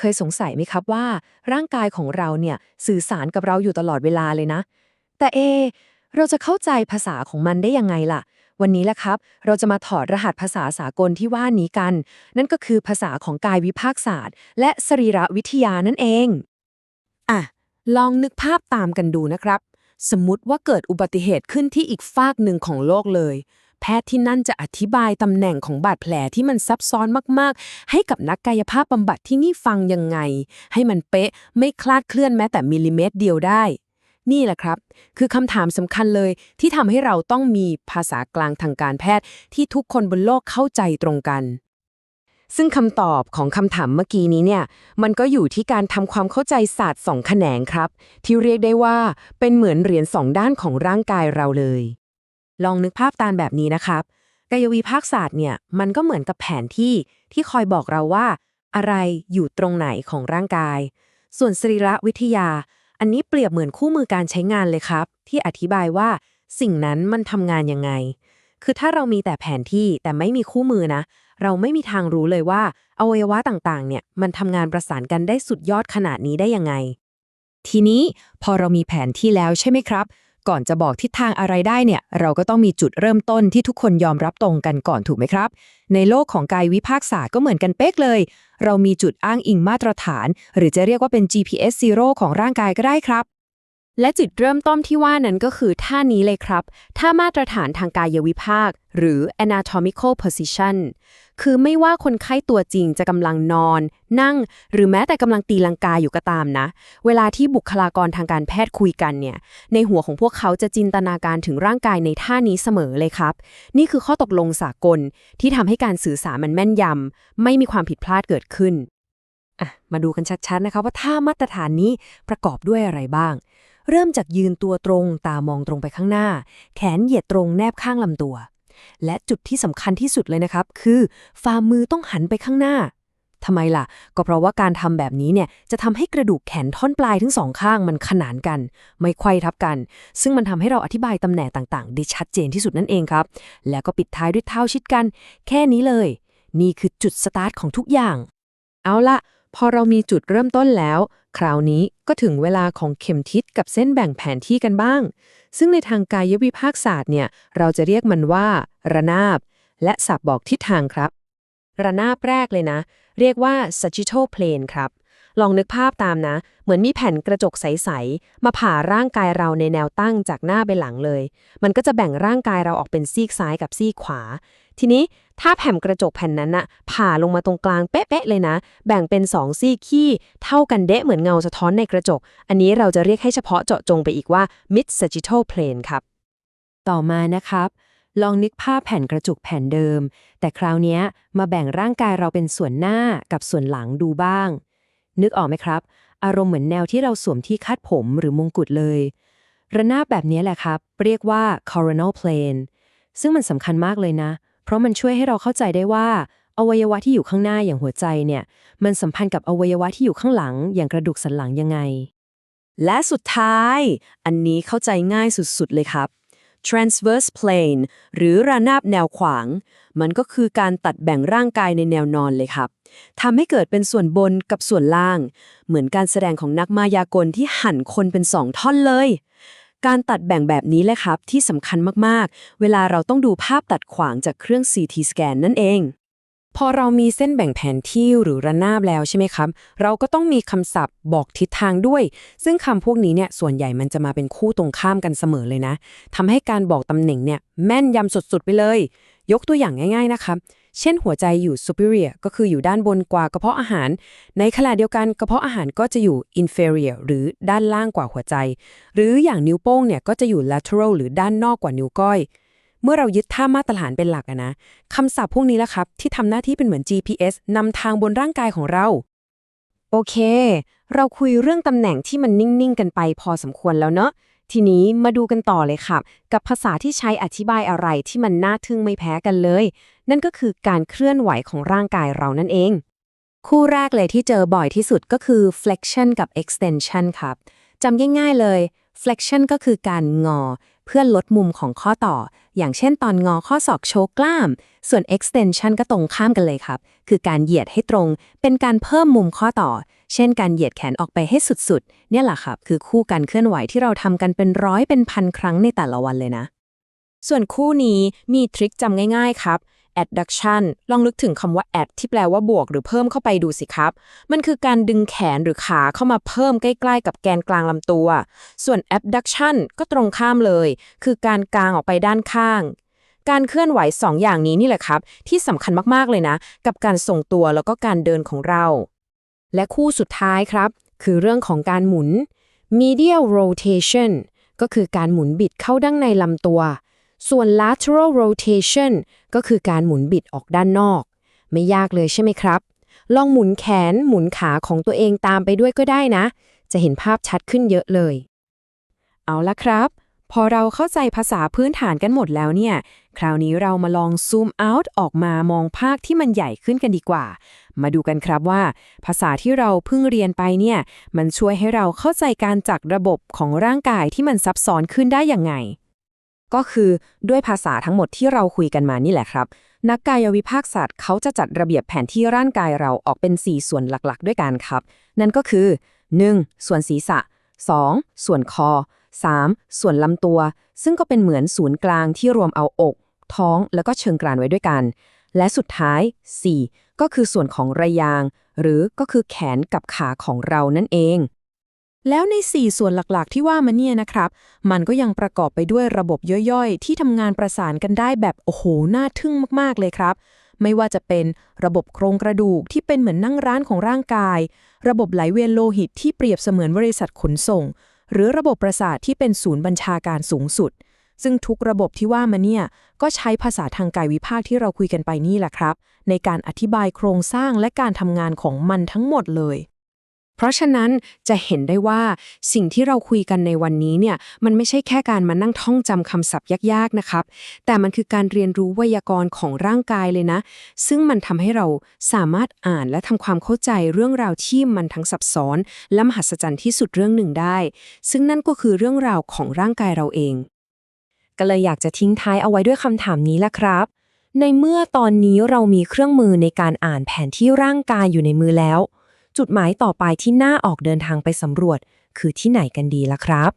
เคยสงสัยไหมครับว่า ร่างกายของเราเนี่ยสื่อสารกับเราอยู่ตลอดเวลาเลยนะ แต่เอ เราจะเข้าใจภาษาของมันได้ยังไงล่ะ วันนี้แหละครับ เราจะมาถอดรหัสภาษาสากลที่ว่านี้กัน นั่นก็คือภาษาของกายวิภาคศาสตร์ และสรีระวิทยานั่นเองอะลองนึกภาพตามกันดูนะครับ สมมุติว่าเกิดอุบัติเหตุขึ้นที่อีกฟากหนึ่งของโลกเลย แพทย์ที่นั่นจะอธิบายตำแหน่งของบาดแผลที่มันซับซ้อนมากๆ ให้กับนักกายภาพบำบัดที่นี่ฟังยังไง ให้มันเป๊ะไม่คลาดเคลื่อนแม้แต่มิลลิเมตรเดียวได้ นี่แหละครับ คือคำถามสำคัญเลยที่ทำให้เราต้องมีภาษากลางทางการแพทย์ที่ทุกคนบนโลกเข้าใจตรงกันซึ่งคำตอบของคำถามเมื่อกี้นี้เนี่ย มันก็อยู่ที่การทำความเข้าใจศาสตร์สองแขนงครับ ที่เรียกได้ว่าเป็นเหมือนเหรียญสองด้านของร่างกายเราเลย ลองนึกภาพตามแบบนี้นะครับ กายวิภาคศาสตร์เนี่ยมันก็เหมือนกับแผนที่ที่คอยบอกเราว่า อะไรอยู่ตรงไหนของร่างกาย ส่วนสรีระวิทยา อันนี้เปรียบเหมือนคู่มือการใช้งานเลยครับ ที่อธิบายว่าสิ่งนั้นมันทำงานยังไง คือถ้าเรามีแต่แผนที่แต่ไม่มีคู่มือนะ เราไม่มีทางรู้เลยว่าอวัยวะต่างๆ เนี่ยมันทำงานประสานกันได้สุดยอดขนาดนี้ได้ยังไง ทีนี้พอเรามีแผนที่แล้วใช่ไหมครับ ก่อนจะบอกทิศทางอะไรได้เนี่ยเราก็ต้องมีจุดเริ่มต้นที่ทุกคนยอมรับตรงกันก่อนถูกไหมครับ ในโลกของกายวิภาคศาสตร์ก็เหมือนกันเป๊กเลย เรามีจุดอ้างอิงมาตรฐาน หรือจะเรียกว่าเป็น GPS zero ของร่างกายก็ได้ครับ และจุดเริ่มต้นที่ว่านั้นก็คือท่านี้เลยครับ ท่ามาตรฐานทางกายวิภาค หรือ anatomical position คือไม่ว่าคนไข้ตัวจริงจะกำลังนอน นั่ง หรือแม้แต่กำลังตีลังกาอยู่ก็ตามนะ เวลาที่บุคลากรทางการแพทย์คุยกันเนี่ย ในหัวของพวกเขาจะจินตนาการถึงร่างกายในท่านี้เสมอเลยครับ นี่คือข้อตกลงสากลที่ทำให้การสื่อสารมันแม่นยำไม่มีความผิดพลาดเกิดขึ้น มาดูกันชัดๆนะคะว่าท่ามาตรฐานนี้ประกอบด้วยอะไรบ้าง เริ่มจากยืนตัวตรงตามองตรงไปข้างหน้า แขนเหยียดตรงแนบข้างลำตัว และจุดที่สำคัญที่สุดเลยนะครับ คือฝ่ามือต้องหันไปข้างหน้าทำไมล่ะ ก็เพราะว่าการทำแบบนี้เนี่ยจะทำให้กระดูกแขนท่อนปลายทั้งสองข้างมันขนานกัน ไม่ไขว้ทับกัน ซึ่งมันทำให้เราอธิบายตำแหน่งต่างๆ ได้ชัดเจนที่สุดนั่นเองครับ แล้วก็ปิดท้ายด้วยเท้าชิดกัน แค่นี้เลย นี่คือจุดสตาร์ทของทุกอย่าง เอาละพอเรามีจุดเริ่มต้นแล้ว คราวนี้ก็ถึงเวลาของเข็มทิศกับเส้นแบ่งแผนที่กันบ้าง ซึ่งในทางกายวิภาคศาสตร์เนี่ย เราจะเรียกมันว่า ระนาบ และสับบอกทิศทางครับ ระนาบแรกเลยนะ เรียกว่า sagittal plane ครับ ลองนึกภาพตามนะ เหมือนมีแผ่นกระจกใส ๆ มาผ่าร่างกายเราในแนวตั้งจากหน้าไปหลังเลย มันก็จะแบ่งร่างกายเราออกเป็นซีกซ้ายกับซีกขวาทีนี้ถ้าแผ่นกระจกแผ่นนั้นน่ะผ่าลงมาตรงกลางเป๊ะๆเลยนะ แบ่งเป็น2ซี่ขี้เท่ากันเดะเหมือนเงาสะท้อนในกระจก อันนี้เราจะเรียกให้เฉพาะเจาะจงไปอีกว่า mid sagittal plane ครับ ต่อมานะครับ ลองนึกภาพแผ่นกระจกแผ่นเดิม แต่คราวนี้มาแบ่งร่างกายเราเป็นส่วนหน้ากับส่วนหลังดูบ้าง นึกออกไหมครับ อารมณ์เหมือนแนวที่เราสวมที่คาดผมหรือมงกุฎเลย ระนาบแบบนี้แหละครับ เรียกว่า coronal plane ซึ่งมันสำคัญมากเลยนะเราะมันช่วยให้เราเข้าใจได้ว่า อวัยวะที่อยู่ข้างหน้าอย่างหัวใจเนี่ยมันสัมพันธ์กับอวัยวะที่อยู่ข้างหลังอย่างกระดูกสันหลังยังไง และสุดท้าย อันนี้เข้าใจง่ายสุดๆเลยครับ transverse plane หรือระนาบแนวขวาง มันก็คือการตัดแบ่งร่างกายในแนวนอนเลยครับทำให้เกิดเป็นส่วนบนกับส่วนล่าง เหมือนการแสดงของนักมายากลที่หั่นคนเป็นสองท่อนเลย การตัดแบ่งแบบนี้แหละครับ ที่สำคัญมากๆ เวลาเราต้องดูภาพตัดขวางจากเครื่อง CT สแกนนั่นเอง พอเรามีเส้นแบ่งแผนที่หรือระนาบแล้วใช่ไหมครับ เราก็ต้องมีคำศัพท์บอกทิศทางด้วย ซึ่งคำพวกนี้เนี่ยส่วนใหญ่มันจะมาเป็นคู่ตรงข้ามกันเสมอเลยนะทำให้การบอกตำแหน่งเนี่ยแม่นยำสุดๆไปเลย ยกตัวอย่างง่าย ๆนะครับ เช่นหัวใจอยู่ superior ก็คืออยู่ด้านบนกว่ากระเพาะอาหาร ในขณะเดียวกันกระเพาะอาหารก็จะอยู่ inferior หรือด้านล่างกว่าหัวใจ หรืออย่างนิ้วโป้งเนี่ยก็จะอยู่ lateral หรือด้านนอกกว่านิ้วก้อย เมื่อเรายึดท่ามาตรฐานเป็นหลักอะนะคำศัพท์พวกนี้แหละครับ ที่ทำหน้าที่เป็นเหมือน GPS นำทางบนร่างกายของเรา โอเค เราคุยเรื่องตำแหน่งที่มันนิ่งๆกันไปพอสมควรแล้วเนอะ ทีนี้มาดูกันต่อเลยครับกับภาษาที่ใช้อธิบายอะไรที่มันน่าทึ่งไม่แพ้กันเลย นั่นก็คือการเคลื่อนไหวของร่างกายเรานั่นเอง คู่แรกเลยที่เจอบ่อยที่สุดก็คือ flexion กับ extension ครับจำง่ายๆเลย flexion ก็คือการงอ เพื่อลดมุมของข้อต่อ อย่างเช่นตอนงอข้อศอกโชว์กล้าม ส่วน extension ก็ตรงข้ามกันเลยครับ คือการเหยียดให้ตรง เป็นการเพิ่มมุมข้อต่อ เช่นการเหยียดแขนออกไปให้สุดๆ เนี่ยแหละครับคือคู่การเคลื่อนไหวที่เราทำกันเป็นร้อยเป็นพันครั้งในแต่ละวันเลยนะ ส่วนคู่นี้มีทริคจำง่ายๆครับ adduction ลองนึกถึงคำว่า add ที่แปลว่าบวกหรือเพิ่มเข้าไปดูสิครับ มันคือการดึงแขนหรือขาเข้ามาเพิ่มใกล้ๆ กับแกนกลางลำตัว ส่วน abduction ก็ตรงข้ามเลย คือการกางออกไปด้านข้าง การเคลื่อนไหว2ออย่างนี้นี่แหละครับ ที่สำคัญมากๆเลยนะ กับการทรงตัวแล้วก็การเดินของเรา และคู่สุดท้ายครับ คือเรื่องของการหมุน medial rotation ก็คือการหมุนบิดเข้าดั้งในลำตัว ส่วน lateral rotation ก็คือการหมุนบิดออกด้านนอก ไม่ยากเลยใช่ไหมครับ ลองหมุนแขนหมุนขาของตัวเองตามไปด้วยก็ได้นะ จะเห็นภาพชัดขึ้นเยอะเลย เอาละครับ พอเราเข้าใจภาษาพื้นฐานกันหมดแล้วเนี่ย คราวนี้เรามาลองซูมเอาต์ออกมามองภาคที่มันใหญ่ขึ้นกันดีกว่า มาดูกันครับว่า ภาษาที่เราเพิ่งเรียนไปเนี่ย มันช่วยให้เราเข้าใจการจัดระบบของร่างกายที่มันซับซ้อนขึ้นได้อยังไง ก็คือด้วยภาษาทั้งหมดที่เราคุยกันมานี่แหละครับ นักกายวิภาคศาสตร์เขาจะจัดระเบียบแผนที่ร่างกายเราออกเป็น 4 ส่วนหลักๆ ด้วยกันครับ นั่นก็คือ 1. ส่วนศีรษะ 2. ส่วนคอ 3. ส่วนลำตัว ซึ่งก็เป็นเหมือนศูนย์กลางที่รวมเอาอก ท้องแล้วก็เชิงกรานไว้ด้วยกัน และสุดท้าย 4. ก็คือส่วนของระยาง หรือก็คือแขนกับขาของเรานั่นเอง แล้วใน 4 ส่วนหลักๆ ที่ว่ามาเนี่ยนะครับ มันก็ยังประกอบไปด้วยระบบย่อยๆ ที่ทำงานประสานกันได้แบบโอ้โหน่าทึ่งมากๆเลยครับไม่ว่าจะเป็นระบบโครงกระดูกที่เป็นเหมือนนั่งร้านของร่างกาย ระบบไหลเวียนโลหิตที่เปรียบเสมือนบริษัทขนส่ง หรือระบบประสาทที่เป็นศูนย์บัญชาการสูงสุด ซึ่งทุกระบบที่ว่ามาเนี่ยก็ใช้ภาษาทางกายวิภาคที่เราคุยกันไปนี่แหละครับ ในการอธิบายโครงสร้างและการทำงานของมันทั้งหมดเลย เพราะฉะนั้นจะเห็นได้ว่าสิ่งที่เราคุยกันในวันนี้เนี่ยมันไม่ใช่แค่การมานั่งท่องจำคำศัพท์ยากๆนะครับ แต่มันคือการเรียนรู้ไวยากรณ์ของร่างกายเลยนะ ซึ่งมันทำให้เราสามารถอ่านและทำความเข้าใจเรื่องราวที่มันทั้งซับซ้อนและมหัศจรรย์ที่สุดเรื่องหนึ่งได้ ซึ่งนั่นก็คือเรื่องราวของร่างกายเราเอง ก็เลยอยากจะทิ้งท้ายเอาไว้ด้วยคำถามนี้ละครับในเมื่อตอนนี้เรามีเครื่องมือในการอ่านแผนที่ร่างกายอยู่ในมือแล้ว จุดหมายต่อไปที่น่าออกเดินทางไปสำรวจ คือที่ไหนกันดีล่ะครับ